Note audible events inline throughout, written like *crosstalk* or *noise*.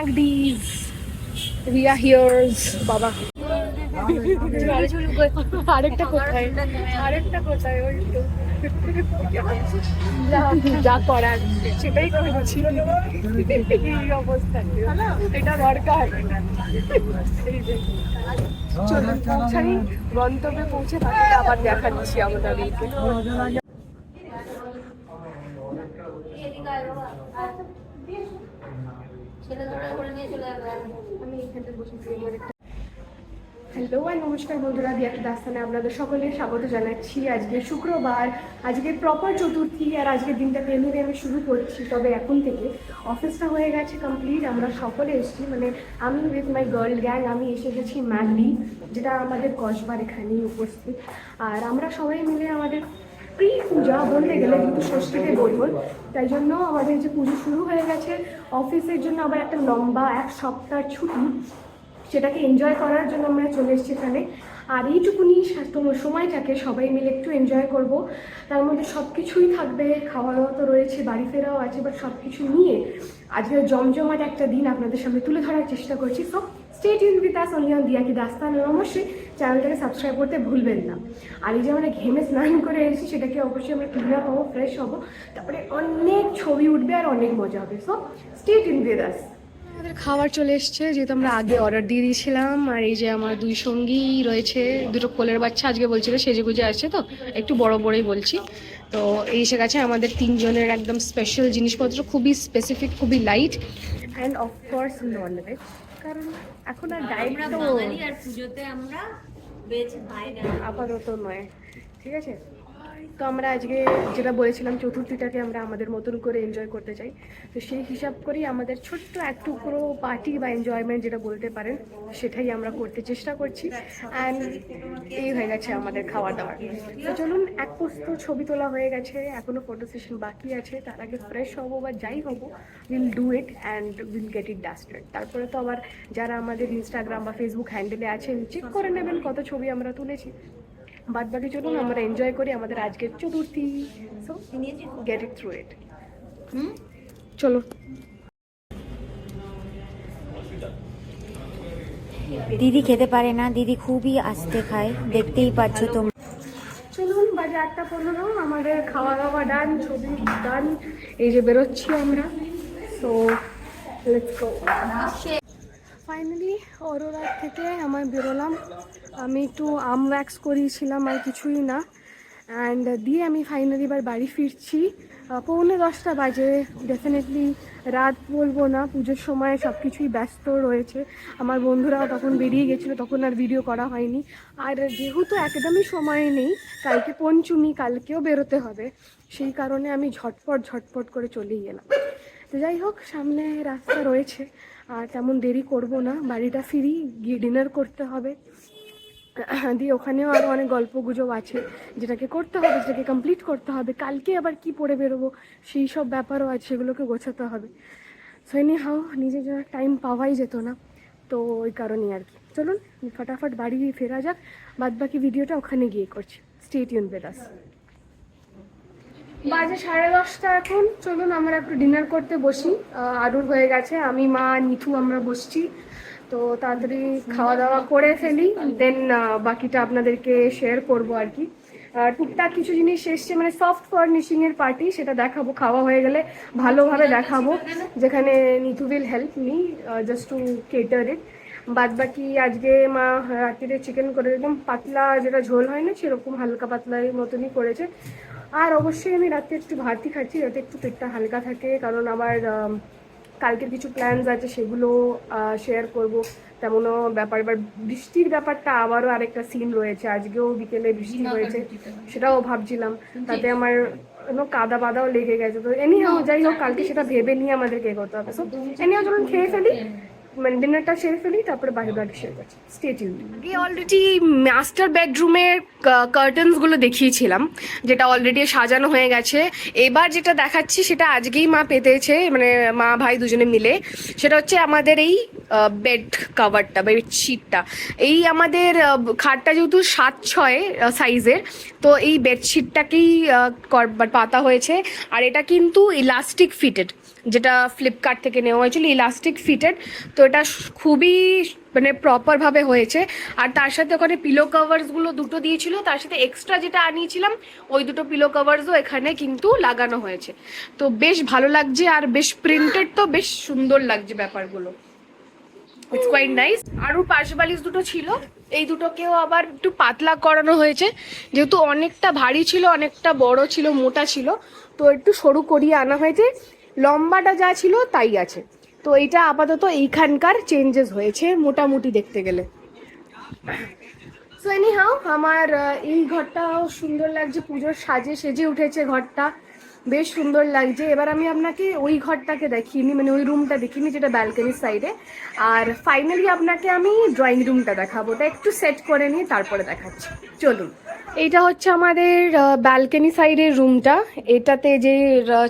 We are here's বাবা। আরেকটা কোথায়? আরেকটা কোথায়? তো। যা- করার, সেটাই করেছি এই অবস্থা। এটা দরকার। চলুন, পৌঁছাই। গন্তব্যে পৌঁছে তাকে আবার দেখাচ্ছি আমি হ্যালো আর নমস্কার বন্ধুরা দিয়াকে দাস্তানে আপনাদের সকলে স্বাগত জানাচ্ছি। আজকে শুক্রবার, আজকে প্রপার চতুর্থী আর আজকের দিনটাকে এমনি আমি শুরু করছি, তবে এখন থেকে অফিসটা হয়ে গেছে কমপ্লিট আমরা সকলে এসেছি। মানে আমি উইথ মাই গার্ল গ্যাং আমি এসে গেছি ম্যাগডি যেটা আমাদের কসবার এখানেই উপস্থিত। আর আমরা সবাই মিলে আমাদের প্রি পূজা বলতে গেলে কিন্তু ষষ্ঠীতে বলব তাই জন্য আমাদের যে পুজো শুরু হয়ে গেছে, অফিসের জন্য আবার একটা লম্বা এক সপ্তাহ ছুটি, সেটাকে এনজয় করার জন্য আমরা চলে এসেছি এখানে। আর এইটুকুনি সময়টাকে সবাই মিলে একটু এনজয় করব। তার মধ্যে সব কিছুই থাকবে খাওয়া দাওয়া তো রয়েছে, বাড়ি ফেরাও আছে বাট সব কিছু নিয়ে আজকে জমজমাট একটা দিন আপনাদের সামনে তুলে ধরার চেষ্টা করছি। So stay tuned with us only on Diya ki Dastan অবশ্যই চ্যানেলটাকে সাবস্ক্রাইব করতে ভুলবেন না। আর এই যে আমরা ঘেমে স্নান করে এসেছি সেটাকে অবশ্যই আমরা ক্লিন আপ হব ফ্রেশ হব। তারপরে অনেক ছবি উঠবে আর অনেক মজা হবে। So stay tuned with us আমাদের খাবার চলে এসছে যেহেতু আমরা আগে অর্ডার দিয়ে দিয়েছিলাম আর এই যে আমার দুই সঙ্গী রয়েছে দুটো কোলের বাচ্চা আজকে বলছিল সেজে গুজে আসছে তো একটু বড় বড়ই বলছি। তো এই এসে গেছে আমাদের তিনজনের একদম স্পেশাল জিনিসপত্র খুবই স্পেসিফিক খুবই light and of course non veg কারণ এখন আর ডায়েট তো আর পুজোতে আমরা খাই না। আপাতত নয়। ঠিক আছে? তো আমরা আজকে যেটা বলেছিলাম, চতুর্থীটাকে আমরা আমাদের মতন করে এনজয় করতে চাই। তো সেই হিসাব করেই আমাদের ছোট্ট এক টুকরো পার্টি বা এনজয়মেন্ট যেটা বলতে পারেন, সেটাই আমরা করতে চেষ্টা করছি। অ্যান্ড এই হয়ে গেছে আমাদের খাওয়া দাওয়ার তো চলুন, এক পোস্ত ছবি তোলা হয়ে গেছে। এখনও ফটো সেশন বাকি আছে। তার আগে ফ্রেশ হব বা যাই হব will do it and will get it dusted তারপরে তো আবার যারা আমাদের ইনস্টাগ্রাম বা ফেসবুক হ্যান্ডেলে আছেন চেক করে নেবেন কত ছবি আমরা তুলেছি। বাদ বাকি চলুন আমরা এনজয় করি আমাদের আজকের চতুর্থী। So get it through it hmm? চলো। দিদি খেতে পারে না দিদি খুবই আস্তে খায় দেখতেই পাচ্ছ তোমরা। চলুন বাজে আটটা পনেরো আমাদের খাওয়া দাওয়া ডান ছবি ডান এই যে বেরোচ্ছি আমরা। সো লেটস গো ফাইনালি অরোরার থেকে আমার বেরোলাম। আমি একটু আম ওয়্যাক্স করিয়েছিলাম, আর কিছুই না। অ্যান্ড দিয়ে আমি ফাইনালি এবার বাড়ি ফিরছি। পৌনে দশটা বাজে। ডেফিনেটলি রাত বলব না, পুজোর সময় সব কিছুই ব্যস্ত রয়েছে। আমার বন্ধুরাও তখন বেরিয়ে গেছিল, তখন আর ভিডিও করা হয়নি। আর যেহেতু একদমই সময় নেই, কালকে পঞ্চমী, কালকেও বেরোতে হবে। সেই কারণে আমি ঝটপট ঝটপট করে চলেই গেলাম। তো যাই হোক, সামনে রাস্তা রয়েছে। আর তেমন দেরি করব না, বাড়িটা ফিরি, গিয়ে ডিনার করতে হবে। দিয়ে ওখানেও আরও অনেক গল্প গুজব আছে, যেটাকে করতে হবে, যেটাকে কমপ্লিট করতে হবে। কালকে আবার কি পড়ে বেরোবো, সেই সব ব্যাপারও আছে, সেগুলোকে গোছাতে হবে। সো এনি হাও নিজের জন্য টাইম পাওয়াই যেত না, তো ওই কারণেই আর কি। চলুন, ফটাফট বাড়ি ফেরা যাক বাদ বাকি ভিডিওটা ওখানে গিয়ে করছি। স্টেট ইউন বেদাস বাজে সাড়ে দশটা এখন। চলুন, আমরা একটু ডিনার করতে বসি। আরুর হয়ে গেছে, আমি, মা নিথু আমরা বসছি। তো তাড়াতাড়ি খাওয়া দাওয়া করে ফেলি দেন বাকিটা আপনাদেরকে শেয়ার করব আর কি। টুকটাক কিছু জিনিস এসছে মানে সফট ফার্নিশিং এর পার্টি সেটা দেখাবো। খাওয়া হয়ে গেলে ভালোভাবে দেখাবো, যেখানে Nithu will help me just to cater it বাদ বাকি আজকে মা রাত্রিরে চিকেন করে, একদম পাতলা যেটা ঝোল হয় না, সেরকম হালকা পাতলার মতনই করেছে। আর অবশ্যই আমি রাতে একটু ভাতই খাচ্ছি যাতে একটু পেটটা হালকা থাকে। কারণ আমার কালকের কিছু প্ল্যানস আছে সেগুলো শেয়ার করব। তেমনও ব্যাপার এবার বৃষ্টির ব্যাপারটা আবারও আরেকটা সিন রয়েছে। আজকেও বিকেলে বৃষ্টি হয়েছে সেটাও ভাবছিলাম। তাতে আমার কোনো কাদা বাদাও লেগে গেছে। তো এনি যাই হোক কালকে সেটা ভেবে নিয়ে আমাদেরকে এগোতে হবে। সো এনি যখন খেয়ে ফেলি। মানে ডিনারটা সেরে ফেলি, তারপরে বাকি বাকি শেয়ার করছি স্টে আগে অলরেডি মাস্টার বেডরুমের কার্টেন্সগুলো দেখিয়েছিলাম, যেটা অলরেডি সাজানো হয়ে গেছে। এবার যেটা দেখাচ্ছি, সেটা আজকেই মা পেতেছে মানে মা ভাই দুজনে মিলে। সেটা হচ্ছে আমাদের এই বেড কাভারটা বেড শিটটা এই আমাদের খাটটা যেহেতু সাত ছয় সাইজের তো এই বেডশিটটাকেই পাতা হয়েছে। আর এটা কিন্তু ইলাস্টিক ফিটেড যেটা ফ্লিপকার্ট থেকে নেওয়া হয়েছিল ইলাস্টিক ফিটেড তো এটা খুবই মানে প্রপারভাবে হয়েছে। আর তার সাথে ওখানে পিলো কভার্সগুলো দুটো দিয়েছিল, তার সাথে এক্সট্রা যেটা আনিয়েছিলাম, ওই দুটো পিলো কভার্সও এখানে কিন্তু লাগানো হয়েছে। তো বেশ ভালো লাগছে আর বেশ প্রিন্টেড তো বেশ সুন্দর লাগছে ব্যাপারগুলো। ইটস কোয়াইট নাইস আরও পাশে দুটো ছিল, এই দুটোকেও আবার একটু পাতলা করানো হয়েছে। যেহেতু অনেকটা ভারী ছিল, অনেকটা বড় ছিল, মোটা ছিল, তো একটু সরু করিয়ে আনা হয়েছে। লম্বাটা যা ছিল তাই আছে। তো এটা আপাতত এইখানকার চেঞ্জেস হয়েছে মোটামুটি দেখতে গেলে। সো এনি হাও আমার এই ঘরটাও সুন্দর লাগছে, পুজোর সাজে সেজে উঠেছে ঘরটা। বেশ সুন্দর লাগছে। এবার আমি আপনাকে ওই ঘরটাকে দেখিনি মানে ওই রুমটা দেখিনি যেটা ব্যালকনির সাইডে আর ফাইনালি আপনাকে আমি ড্রয়িং রুমটা দেখাবো। ওটা একটু সেট করে নিয়ে তারপরে দেখাচ্ছি। চলুন। এইটা হচ্ছে আমাদের ব্যালকনি সাইডের রুমটা এটাতে যে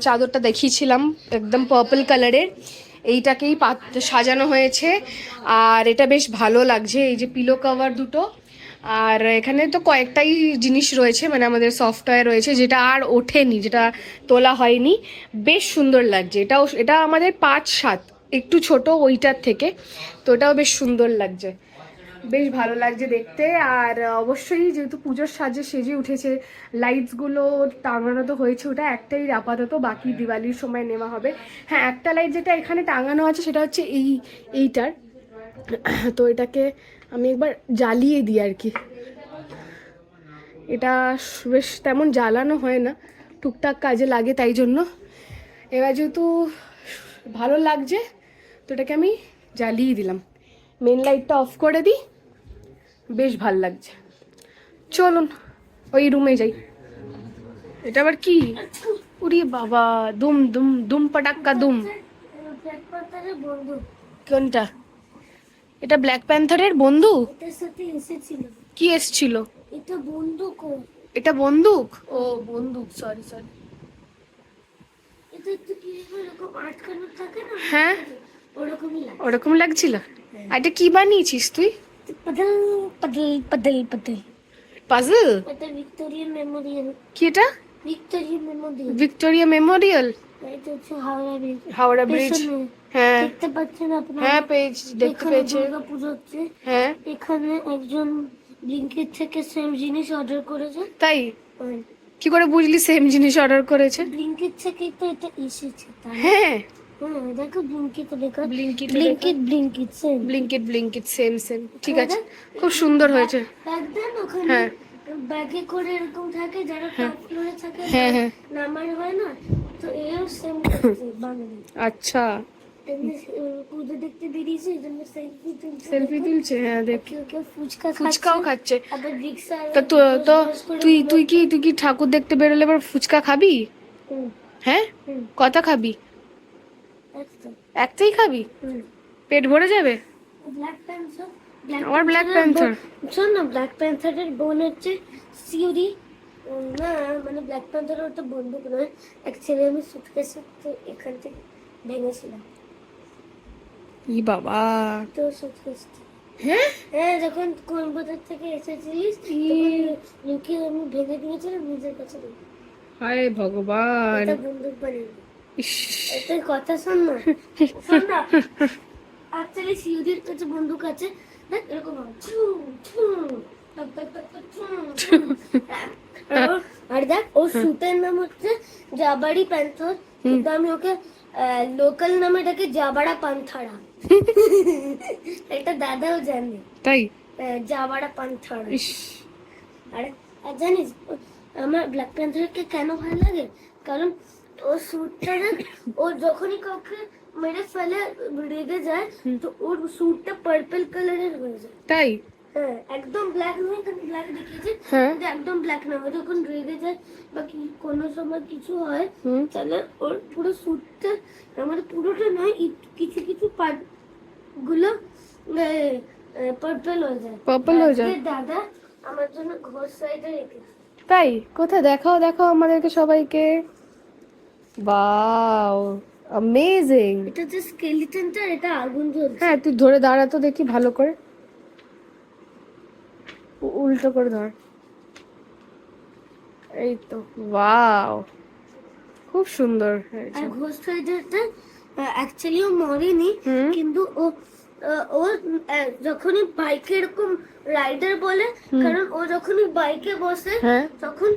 চাদরটা দেখিয়েছিলাম, একদম পার্পল কালারের এইটাকেই পাত, সাজানো হয়েছে। আর এটা বেশ ভালো লাগছে, এই যে পিলো কভার দুটো। আর এখানে তো কয়েকটাই জিনিস রয়েছে মানে আমাদের সফটওয়্যার রয়েছে যেটা আর ওঠেনি, যেটা তোলা হয়নি। বেশ সুন্দর লাগছে, এটাও, এটা আমাদের পাঁচ সাত, একটু ছোট ওইটার থেকে, তো এটাও বেশ সুন্দর লাগছে। বেশ ভালো লাগছে দেখতে, আর অবশ্যই যেহেতু পুজোর সাজে সেজে উঠেছে লাইটসগুলো টাঙানো তো হয়েছে, ওটা একটাই আপাতত, বাকি দিওয়ালির সময় নেওয়া হবে। হ্যাঁ একটা লাইট যেটা এখানে টাঙানো আছে সেটা হচ্ছে এই, এইটার। তো এটাকে আমি একবার জ্বালিয়ে দিই আর কি। এটা বেশ তেমন জ্বালানো হয় না টুকটাক কাজে লাগে তাই জন্য। এবার যেহেতু ভালো লাগছে তো এটাকে আমি জ্বালিয়ে দিলাম। মেন লাইটটা অফ করে দিই বেশ ভালো লাগছে। চলুন ওই রুমে যাই। এটা আবার কি? উরি বাবা দুম দুম দুম পাটাক্কা দুম। কোনটা? এটা ব্ল্যাক প্যান্থারের বন্ধু? এটার সাথে এসেছিল। কি এসছিল? এটা বন্ধু কো এটা বন্দুক? ও বন্দুক সরি সরি এটা একটু কি এরকম আটকানো থাকে না? হ্যাঁ। ওরকমই লাগে। ওরকম লাগছিল? আর এটা কি বানিয়েছিস তুই? পদল পদল পদল পদল পাজল এটা ভিক্টোরিয়া মেমোরিয়াল। কি এটা? Victoria Memorial Victoria Memorial Howrah bridge bridge হ্যাঁ। দেখতে পাচ্ছেন আপনারা হ্যাঁ পেজ দেখতে এখানে পেয়েছে। দুর্গা পুজো হচ্ছে হ্যাঁ। এখানে একজন ব্লিঙ্কেট থেকে সেম জিনিস অর্ডার করেছে। তাই? কি করে বুঝলি সেম জিনিস অর্ডার করেছে? ব্লিঙ্কেট থেকেই তো এটা এসেছে তাই হ্যাঁ। হ্যাঁ দেখো ব্লিঙ্কিট লেখা। এ Blinkit Blinkit same Blinkit Blinkit same same ঠিক আছে। খুব সুন্দর হয়েছে। হ্যাঁ। ব্যাগে করে এরকম থাকে যারা টপ ফ্লোরে থাকে হ্যাঁ, হ্যাঁ। নামার হয় না? তো এও সেম আচ্ছা। এমনি পুজো দেখতে বেরিয়েছে এই জন্য সেলফি তুলছে। সেলফি তুলছে হ্যাঁ দেখ। ফুচকা ফুচকাও খাচ্ছে। তা তো তো তুই তুই কি তুই কি ঠাকুর দেখতে বেরোলে এবার ফুচকা খাবি? হ্যাঁ। কটা খাবি? একটাই খাবি? পেট ভরে যাবে? ব্ল্যাক আমার Black Panther। শোন না ব্ল্যাক প্যান্থারের বোন হচ্ছে সিউরি না মানে ব্ল্যাক প্যান্থার ওটা বন্দুক নয়। অ্যাকচুয়ালি আমি সুটকেস এখান থেকে ভেঙেছিলাম। ই বাবা। তো সুটকেস হ্যাঁ? হ্যাঁ যখন কলকাতার থেকে এসেছিলিস লুকিয়ে আমি ভেঙে দিয়েছিলাম নিজের কাছে। হায় ভগবান। এটা বন্দুক বানিয়ে তুই কথা শোন না। শোন না *laughs* অ্যাকচুয়ালি সিউরির কাছে বন্দুক আছে। এরকম। আর দেখ ওর শুটের নাম হচ্ছে জাবাড়ি প্যান্থর কিন্তু আমি ওকে লোকাল নামে ডাকে জাবাড়া পান্থাড়া এটা দাদাও জানে তাই জাবাড়া পান্থাড়া আর জানিস ও- আমার ব্ল্যাক প্যান্থারকে কেন ভালো লাগে কারণ ওর স্যুটটা না ও যখনই কাউকে মেরে ফেলে রেগে যায় তো ওর স্যুটটা পার্পল কালারের হয়ে যায় তাই? হ্যাঁ একদম ব্ল্যাক নয় কিন্তু ব্ল্যাক দেখিয়েছে হ্যাঁ কিন্তু একদম ব্ল্যাক না ও যখন রেগে যায় বা কি কোনো সময় কিছু হয় তাহলে ওর পুরো স্যুটটা আমার পুরোটা নয় কিছু কিছু পার্টগুলো পার্পল হয়ে যায় Purple হয়ে যায়? দাদা আমার জন্য ঘর সাইডে রেখেছে তাই? কোথায়? দেখাও দেখাও আমাদেরকে সবাইকে। বাও অ্যামেজিং এটা যে স্কেলিটনটা এটা আগুন জ্বলছে। হ্যাঁ তুই ধরে দাঁড়া তো দেখি ভালো করে। উল্টো করে ধর। এই তো ওয়াও খুব সুন্দর আর ঘোষ সাইডেরটা অ্যাকচুয়ালি ও মরেনি কিন্তু ও ও যখনই বাইকে এরকম রাইডার বলে কারণ ও যখনই বাইকে বসে হ্যাঁ। তখন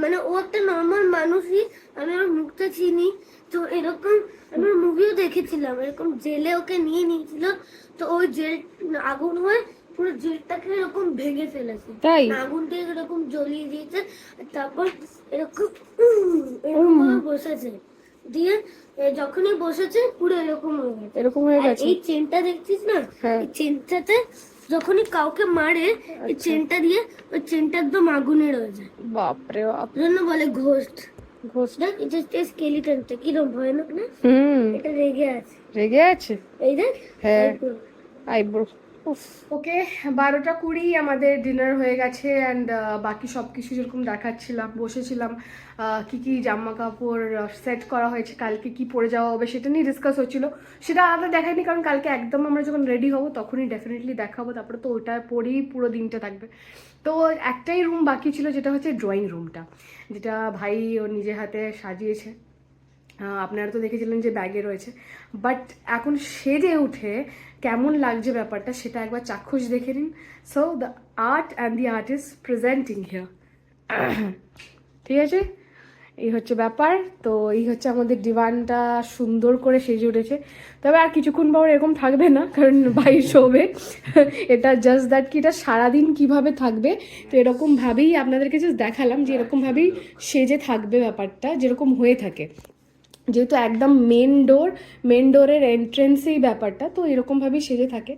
মানে ও একটা নর্মাল মানুষই আমি ওর মুখটা চিনি। তো এরকম আমি মুভিও দেখেছিলাম এরকম জেলে ওকে নিয়ে নিয়েছিল তো ওই জেল আগুন হয়ে পুরো জেলটাকে এরকম ভেঙে ফেলেছে। তাই? আগুন দিয়ে এরকম জ্বলিয়ে দিয়েছে তারপর এরকম এরকম বসেছে। দিয়ে যখনই বসেছে পুরো এরকম হয়ে গেছে। এরকম হয়ে গেছে। এই চেনটা দেখছিস না? হ্যাঁ। এই চেনটাতে যখনই কাউকে মারে আচ্ছা। এই চেনটা দিয়ে ওই চেনটা একদম আগুনে রয়ে যায়। বাপরে বাপ। ওই জন্য বলে ঘোস্ট। ঘোষ দেখ এটা স্কেলিটনটা কিরম ভয়ানক না? হুম। এটা রেগে আছে। রেগে আছে? এই দেখ হ্যাঁ। এইগুলো। ওকে, বারোটা কুড়ি আমাদের ডিনার হয়ে গেছে অ্যান্ড বাকি সব কিছু যেরকম দেখাচ্ছিলাম, বসেছিলাম কি কি জামা কাপড় সেট করা হয়েছে, কালকে কি পরে যাওয়া হবে সেটা নিয়ে ডিসকাস হচ্ছিল। সেটা আলাদা দেখায়নি কারণ কালকে একদম আমরা যখন রেডি হব তখনই ডেফিনেটলি দেখাবো, তারপরে তো ওটা পরেই পুরো দিনটা থাকবে। তো একটাই রুম বাকি ছিল যেটা হচ্ছে ড্রয়িং রুমটা যেটা ভাই ও নিজে হাতে সাজিয়েছে। আপনারা তো দেখেছিলেন যে ব্যাগে রয়েছে। বাট এখন সেজে উঠে কেমন লাগছে ব্যাপারটা সেটা একবার চাক্ষুষ দেখে নিন। So the art and the artist presenting here ঠিক আছে? এই হচ্ছে ব্যাপার। তো এই হচ্ছে আমাদের ডিভানটা সুন্দর করে সেজে উঠেছে। তবে আর কিছুক্ষণ পর এরকম থাকবে না, কারণ ভাই শোবে। এটা জাস্ট দ্যাট কি, এটা সারাদিন কীভাবে থাকবে? তো এরকমভাবেই আপনাদেরকে জাস্ট দেখালাম যে এরকমভাবেই সেজে থাকবে ব্যাপারটা, যেরকম হয়ে থাকে। যেহেতু একদম মেন ডোর মেন ডোরের এন্ট্রেন্সেই ব্যাপারটা তো এরকমভাবেই সেজে থাকে।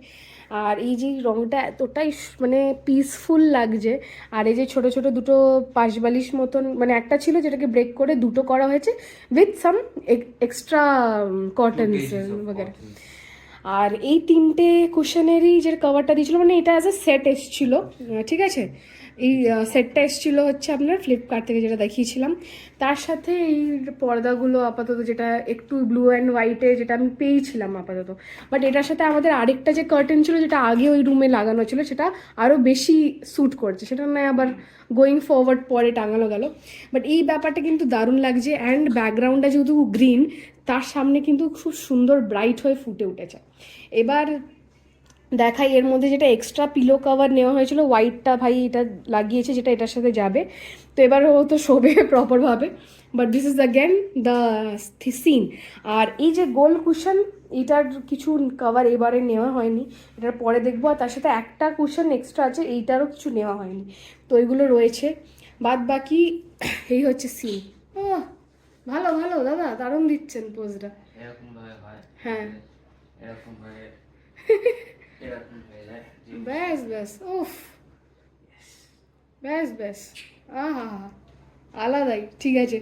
আর এই যে রঙটা এতটাই মানে পিসফুল লাগছে আর এই যে ছোট ছোট দুটো পাশবালিশ মতন মানে একটা ছিল যেটাকে ব্রেক করে দুটো করা হয়েছে উইথ সাম এক্সট্রা কটন বগেরা। আর এই তিনটে কুশনেরই যে কভারটা দিয়েছিলো মানে এটা অ্যাজ এ সেট এসছিলো, ঠিক আছে? এই সেটটা এসছিল হচ্ছে আপনার ফ্লিপকার্ট থেকে যেটা দেখিয়েছিলাম। তার সাথে এই পর্দাগুলো আপাতত যেটা একটু ব্লু অ্যান্ড হোয়াইটে যেটা আমি পেয়েছিলাম আপাতত। বাট এটার সাথে আমাদের আরেকটা যে কার্টেন ছিল, যেটা আগে ওই রুমে লাগানো ছিল, সেটা আরও বেশি স্যুট করছে। সেটা নয়, আবার গোয়িং ফরওয়ার্ড পরে টাঙানো গেল। বাট এই ব্যাপারটা কিন্তু দারুণ লাগছে অ্যান্ড ব্যাকগ্রাউন্ডটা যেহেতু গ্রিন তার সামনে কিন্তু খুব সুন্দর ব্রাইট হয়ে ফুটে উঠেছে। এবার দেখাই, এর মধ্যে যেটা এক্সট্রা পিলো কভার নেওয়া হয়েছিল হোয়াইটটা ভাই এটা লাগিয়েছে, যেটা এটার সাথে যাবে। তো এবার ও তো শোবে প্রপারভাবে but this is again the scene আর এই যে গোল কুশন এটার কিছু কভার এবারে নেওয়া হয়নি। এটার পরে দেখব, আর তার সাথে একটা কুশন এক্সট্রা আছে, এইটারও কিছু নেওয়া হয়নি। তো এগুলো রয়েছে। বাদ বাকি এই হচ্ছে সিন ভালো ভালো দাদা দারুণ দিচ্ছেন পোজটা এরকম ভাবে হয়? হ্যাঁ। এরকম ভাবে এরকম হয়ে যায়। ব্যাস ব্যাস উফ। ব্যাস ব্যাস। আহা আলাদাই ঠিক আছে।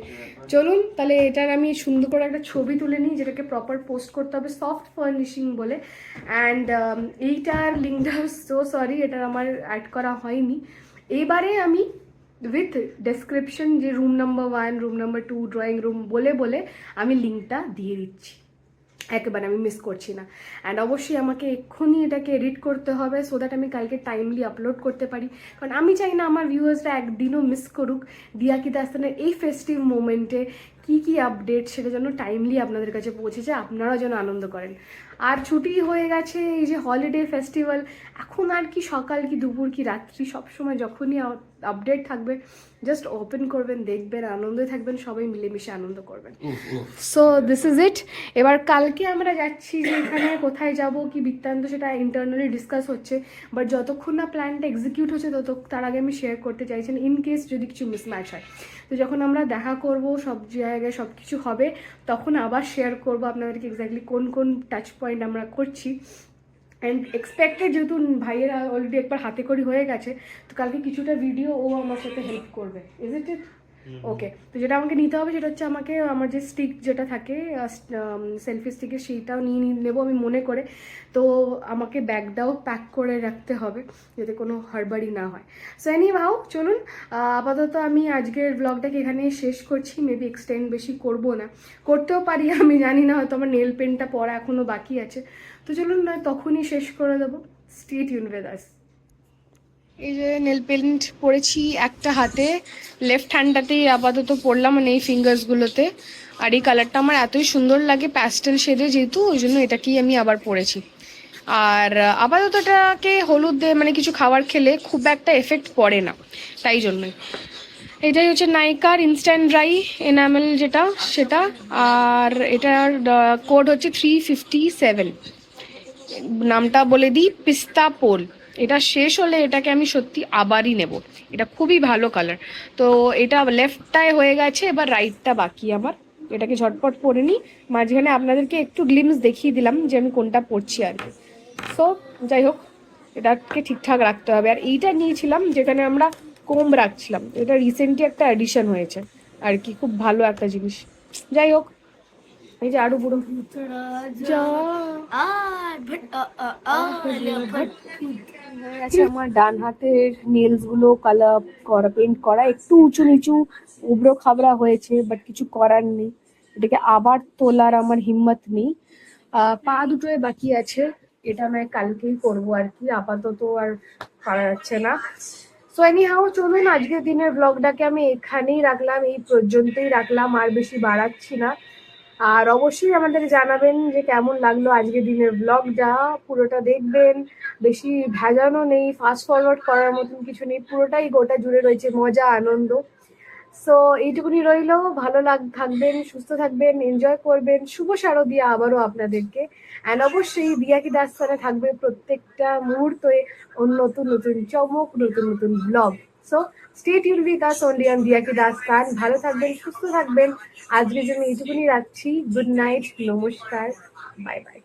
চলুন তাহলে এটার আমি সুন্দর করে একটা ছবি তুলে নিই যেটাকে প্রপার পোস্ট করতে হবে সফট ফার্নিশিং বলে। অ্যান্ড এইটার লিঙ্কটা সো সরি এটার আমার অ্যাড করা হয়নি। এইবারে আমি উইথ ডেসক্রিপশন যে room number one room number two drawing room বলে বলে আমি লিঙ্কটা দিয়ে দিচ্ছি। একেবারে আমি মিস করছি না। অ্যান্ড অবশ্যই আমাকে এক্ষুনি এটাকে এডিট করতে হবে সো দ্যাট আমি কালকে টাইমলি আপলোড করতে পারি। কারণ আমি চাই না আমার ভিউয়ার্সরা একদিনও মিস করুক। দিয়া কি দাস্তানের এই ফেস্টিভ মোমেন্টে কি কি আপডেট সেটা যেন টাইমলি আপনাদের কাছে পৌঁছে যায় আপনারাও যেন আনন্দ করেন। আর ছুটি হয়ে গেছে এই যে হলিডে ফেস্টিভ্যাল এখন আর কি সকাল কি দুপুর কি রাত্রি সবসময় যখনই আপডেট থাকবে জাস্ট ওপেন করবেন দেখবেন আনন্দে থাকবেন সবাই মিলেমিশে আনন্দ করবেন। সো দিস ইজ ইট এবার কালকে আমরা যাচ্ছি যে এখানে কোথায় যাব কি বৃত্তান্ত সেটা ইন্টারনালি ডিসকাস হচ্ছে। বাট যতক্ষণ না প্ল্যানটা এক্সিকিউট হচ্ছে তত তার আগে আমি শেয়ার করতে চাইছেন ইন কেস যদি কিছু মিসম্যাচ হয়। তো যখন আমরা দেখা করব সব জায়গায় সব কিছু হবে তখন আবার শেয়ার করব আপনাদেরকে এক্স্যাক্টলি কোন কোন টাচ পয়েন্ট আমরা করছি। অ্যান্ড এক্সপেক্টেড যেহেতু ভাইয়েরা অলরেডি একবার হাতে করি হয়ে গেছে, তো কালকে কিছুটা ভিডিও ও আমার সাথে হেল্প করবে ইজ ইট ইট ওকে তো যেটা আমাকে নিতে হবে সেটা হচ্ছে আমাকে আমার যে স্টিক যেটা থাকে সেলফি স্টিকের সেইটাও নিয়ে নেব আমি মনে করে। তো আমাকে ব্যাগটাও প্যাক করে রাখতে হবে যাতে কোনো হড়বড়ি না হয়। সো এনি ভাও চলুন আপাতত আমি আজকের ব্লগটাকে এখানে শেষ করছি। মেবি এক্সটেন্ড বেশি করব না। করতেও পারি, আমি জানি না, হয়তো আমার নেল পেনটা পড়া এখনও বাকি আছে। তো চলুন নয় তখনই শেষ করে দেবো। স্টেট ইউনিভার্স এই যে নেল পেন্ট পরেছি একটা হাতে লেফট হ্যান্ডটাতেই আপাতত পরলাম মানে এই ফিঙ্গার্সগুলোতে আর এই কালারটা আমার এতই সুন্দর লাগে প্যাস্টেল শেডে যেহেতু, ওই জন্য এটাকেই আমি আবার পরেছি। আর আপাতত এটাকে হলুদ দিয়ে মানে কিছু খাবার খেলে খুব একটা এফেক্ট পড়ে না, তাই জন্যই। এটাই হচ্ছে নাইকার ইনস্ট্যান্ট ড্রাই এনামেল যেটা, সেটা। আর এটার কোড হচ্ছে থ্রি ফিফটি সেভেন নামটা বলে দিই, পিস্তা পোল। এটা শেষ হলে এটাকে আমি সত্যি আবারই নেব। এটা খুবই ভালো কালার তো এটা লেফটটায় হয়ে গেছে এবার রাইটটা বাকি আমার। এটাকে ঝটপট পরে নিই। মাঝখানে আপনাদেরকে একটু গ্লিমস দেখিয়ে দিলাম যে আমি কোনটা পরছি আর কি। সো যাই হোক এটাকে ঠিকঠাক রাখতে হবে। আর এইটা নিয়েছিলাম যেখানে আমরা কম রাখছিলাম। এটা রিসেন্টলি একটা অ্যাডিশন হয়েছে আর কি। খুব ভালো একটা জিনিস। যাই হোক এই যে আরও বুড়ো যা আর ভট আ আ আ ভট আছে আমার ডান হাতের নেলসগুলো কালার করা পেন্ট করা একটু উঁচু নিচু উবড়ো খাবরা হয়েছে বাট কিছু করার নেই। এটাকে আবার তোলার আমার হিম্মত নেই। পা দুটোয় বাকি আছে। এটা নয়, কালকেই করব আর কি। আপাতত আর পারা যাচ্ছে না। সো এনি হাও চলুন, আজকের দিনের ব্লগটাকে আমি এখানেই রাখলাম। এই পর্যন্তই রাখলাম। আর বেশি বাড়াচ্ছি না। আর অবশ্যই আমাদের জানাবেন যে কেমন লাগল আজকের দিনের ব্লগটা পুরোটা দেখবেন। বেশি ভেজানো নেই ফাস্ট ফরওয়ার্ড করার মতন কিছু নেই। পুরোটাই গোটা জুড়ে রয়েছে, মজা, আনন্দ। সো এইটুকুনি রইল। ভালো লাগ, থাকবেন, সুস্থ থাকবেন এনজয় করবেন। শুভ শারদিয়া আবারও আপনাদেরকে। অ্যান্ড অবশ্যই দিয়াকি দাস্তানে থাকবে প্রত্যেকটা মুহূর্তে। নতুন নতুন চমক, নতুন নতুন blog so stay tuned with us on Das খান। ভালো থাকবেন, সুস্থ থাকবেন। আজকের জন্য এইটুকুনি রাখছি। গুড নাইট, নমস্কার, বাই বাই।